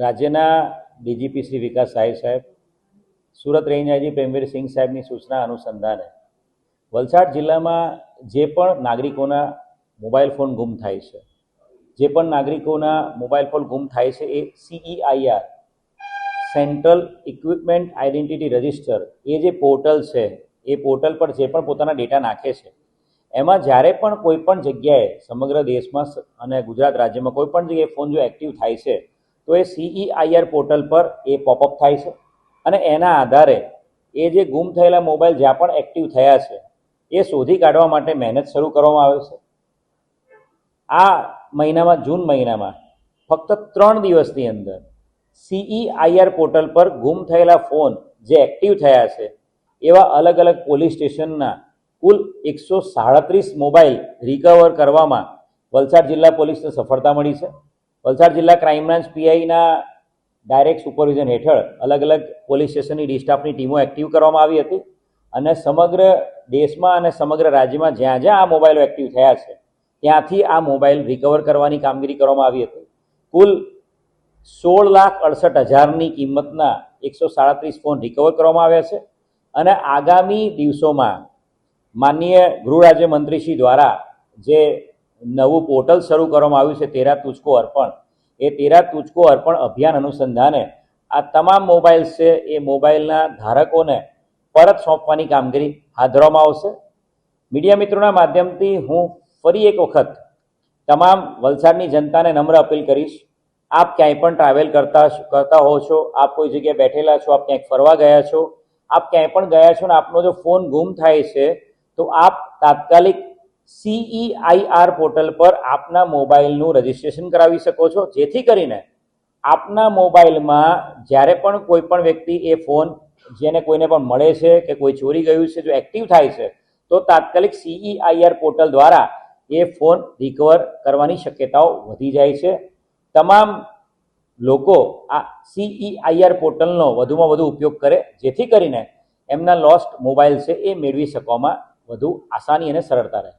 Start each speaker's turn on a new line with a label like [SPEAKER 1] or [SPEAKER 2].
[SPEAKER 1] રાજ્યના ડીજીપી શ્રી વિકાસ સાહેબ સાહેબ, સુરત રેન્જ આઈજી પ્રેમવીર સિંહ સાહેબની સૂચના અનુસંધાને વલસાડ જિલ્લામાં જે પણ નાગરિકોના મોબાઈલ ફોન ગુમ થાય છે, જે પણ નાગરિકોના મોબાઈલ ફોન ગુમ થાય છે એ CEIR, central equipment identity register, એ જે પોર્ટલ છે, એ પોર્ટલ પર જે પણ પોતાના ડેટા નાખે છે, એમાં જ્યારે પણ કોઈ પણ જગ્યાએ સમગ્ર દેશમાં અને ગુજરાત રાજ્યમાં કોઈ પણ જગ્યાએ ફોન જો એક્ટિવ થાય છે તો એ સીઈઆઈઆર પોર્ટલ પર એ પોપઅપ થાય છે. અને એના આધારે એ જે ગુમ થયેલા મોબાઈલ જ્યાં પણ એક્ટિવ થયા છે, એ શોધી કાઢવા માટે મહેનત શરૂ કરવામાં આવે છે. આ મહિનામાં, જૂન મહિનામાં, ફક્ત ત્રણ દિવસની અંદર સીઈઆઈઆર પોર્ટલ પર ગુમ થયેલા ફોન જે એક્ટિવ થયા છે, એવા અલગ અલગ પોલીસ સ્ટેશનના કુલ એકસો સાડત્રીસ મોબાઈલ રિકવર કરવામાં વલસાડ જિલ્લા પોલીસને સફળતા મળી છે. વલસાડ જિલ્લા ક્રાઇમ બ્રાન્ચ પીઆઈના ડાયરેક્ટ સુપરવિઝન હેઠળ અલગ અલગ પોલીસ સ્ટેશનની ડિસ્ટાફની ટીમો એક્ટિવ કરવામાં આવી હતી અને સમગ્ર દેશમાં અને સમગ્ર રાજ્યમાં જ્યાં જ્યાં આ મોબાઈલો એક્ટિવ થયા છે, ત્યાંથી આ મોબાઈલ રિકવર કરવાની કામગીરી કરવામાં આવી હતી. કુલ સોળ લાખ અડસઠ હજારની કિંમતના એકસો સાડત્રીસ ફોન રિકવર કરવામાં આવ્યા છે અને આગામી દિવસોમાં માનનીય ગૃહ રાજ્યમંત્રીશ્રી દ્વારા જે નવું પોર્ટલ શરૂ કરવામાં આવ્યું છે, તેરા તુચકો અર્પણ. એ તેરા તુચકો અર્પણ અભિયાન અનુસંધાને આ તમામ મોબાઈલ્સ છે, એ મોબાઈલના ધારકોને પરત સોંપવાની કામગીરી હાથ ધરવામાં આવશે. મીડિયા મિત્રોના માધ્યમથી હું ફરી એક વખત તમામ વલસાડની જનતાને નમ્ર અપીલ કરીશ. આપ ક્યાંય પણ ટ્રાવેલ કરતા કરતા હો છો, આપ કોઈ જગ્યાએ બેઠેલા છો, આપ ક્યાંક ફરવા ગયા છો, આપ ક્યાંય પણ ગયા છો ને આપનો જો ફોન ગુમ થાય છે, તો આપ તાત્કાલિક સીઈઆઈઆર પોર્ટલ પર આપના મોબાઈલનું રજિસ્ટ્રેશન કરાવી શકો છો. જેથી કરીને આપના મોબાઈલમાં જ્યારે પણ કોઈ પણ વ્યક્તિ એ ફોન જેને કોઈને પણ મળે છે કે કોઈ ચોરી ગયું છે, જો એક્ટિવ થાય છે, તો તાત્કાલિક સીઈઆઈઆર પોર્ટલ દ્વારા એ ફોન રિકવર કરવાની શક્યતાઓ વધી જાય છે. તમામ લોકો આ સીઈઆઈઆર પોર્ટલનો વધુમાં વધુ ઉપયોગ કરે, જેથી કરીને એમના લોસ્ટ મોબાઈલ છે એ મેળવી શકવામાં વધુ આસાની અને સરળતા રહે.